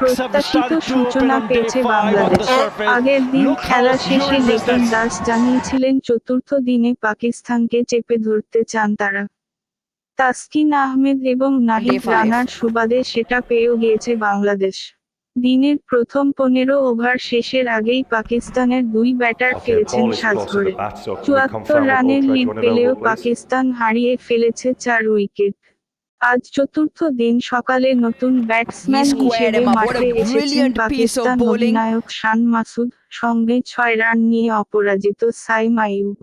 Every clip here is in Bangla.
প্রত্যাশিত সূচনা পেয়েছে বাংলাদেশ। আগের দিন খেলা শেষে লিটন দাস জানিয়েছিলেন চতুর্থ দিনে পাকিস্তানকে চেপে ধরতে চান তারা। তাসকিন আহমেদ এবং নাহিদ রানার সুবাদে সেটা পেয়েও গিয়েছে বাংলাদেশ। দিনের প্রথম পনেরো ওভার শেষের আগেই পাকিস্তানের দুই ব্যাটার ফেলেছেন ball is সাজ close to ধরে the bat, so can we চুয়াত্তর রানের লিড পেলেও পাকিস্তান হারিয়ে ফেলেছে চার উইকেট। আজ চতুর্থ দিন সকালে নতুন ব্যাটসম্যান হিসেবে মাঠে এসেছেন পাকিস্তান অধিনায়ক শান মাসুদ সঙ্গে ছয় রান নিয়ে অপরাজিত সাইম আইয়ুব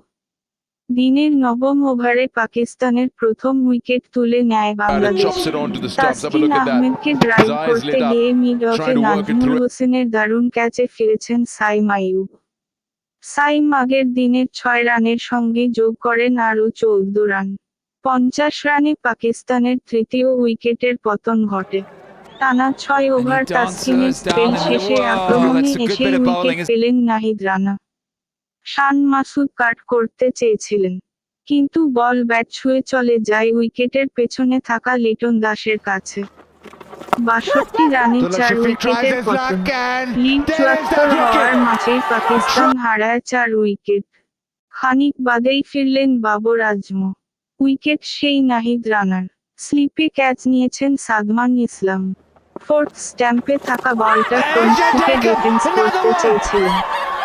দিনের নবম ওভারে পাকিস্তানের প্রথম উইকেট তুলে নেয় বাংলাদেশ। তাসকিন. আহমেদকে ড্রাইভ করতে গিয়ে মিড অফে নাজমুল হোসেনের দারুণ ক্যাচে ফিরেছেন সাইম আইয়ুব সাইম আগের দিনের ছয় রানের সঙ্গে যোগ করেন আরও চৌদ্দ রান। পঞ্চাশ রানে পাকিস্তানের তৃতীয় উইকেটের পতন ঘটে। টানা ছয় ওভার তাসকিনের স্পেল শেষে. আক্রমণে এসে উইকেট পেলেন নাহিদ রানা। শান মাসুদ কাট করতে চেয়েছিলেন কিন্তু বল ব্যাট ছুঁয়ে চলে যায় উইকেটের পেছনে থাকা লিটন দাসের কাছে। বাষট্টি রানে চার উইকেটের পতন। লিগ চুয়াত্তর হওয়ার মাঝেই পাকিস্তান হারায় চার উইকেট। খানিক বাদেই ফিরলেন বাবর আজম। উইকেট সেই নাহিদ রানার। স্লিপে ক্যাচ নিয়েছেন সাদমান ইসলাম। ফোর্থ স্ট্যাম্পে থাকা বলটা ডিফেন্স করতে চেয়েছিলেন।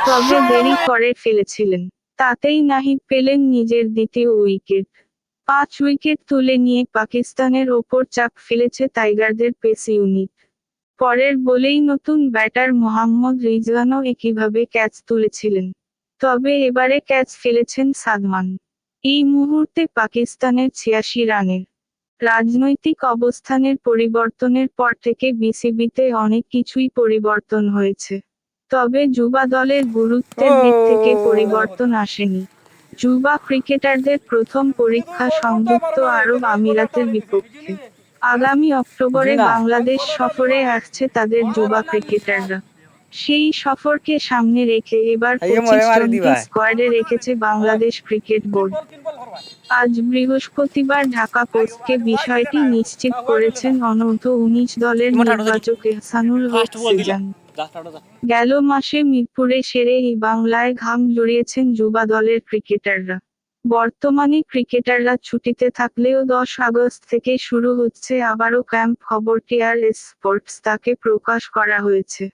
তবে দেরি করে ফেলেছিলেন। তাতেই নাহিদ পেলেন নিজের দ্বিতীয় উইকেট। পাঁচ উইকেট তুলে নিয়ে পাকিস্তানের ওপর চাপ ফেলেছে টাইগারদের পেস ইউনিট। পরের বলেই নতুন ব্যাটার মোহাম্মদ রিজওয়ানও একইভাবে ক্যাচ তুলেছিলেন। তবে এবারে ক্যাচ ফেলেছেন সাদমান। এই মুহূর্তে পাকিস্তানের ছিয়াশি রানের রাজনৈতিক অবস্থানের পরিবর্তনের পর থেকে বিসিবিতে অনেক কিছুই পরিবর্তন হয়েছে তবে যুবা দলের গুরুত্বের দিক থেকে পরিবর্তন আসেনি যুবা ক্রিকেটারদের প্রথম পরীক্ষা সংযুক্ত আরব আমিরাতের বিপক্ষে আগামী অক্টোবরে বাংলাদেশ সফরে আসছে তাদের যুবা ক্রিকেটাররা সেই সফরকে সামনে রেখে এবার। স্কোয়াডে রেখেছে বাংলাদেশ ক্রিকেট বোর্ড আজ বৃহস্পতিবার ঢাকা পোস্টকে বিষয়টি নিশ্চিত করেছেন অনূর্ধ্ব উনিশ দলের নির্বাচক এহসানুল হক সিজান। গেল মাসে মিরপুরে সেরে এই বাংলায় ঘাম জড়িয়েছেন যুবা দলের ক্রিকেটাররা বর্তমানে ক্রিকেটাররা ছুটিতে থাকলেও দশ আগস্ট থেকে শুরু হচ্ছে আবারও ক্যাম্প খবরটি আর স্পোর্টস তাকে প্রকাশ করা হয়েছে।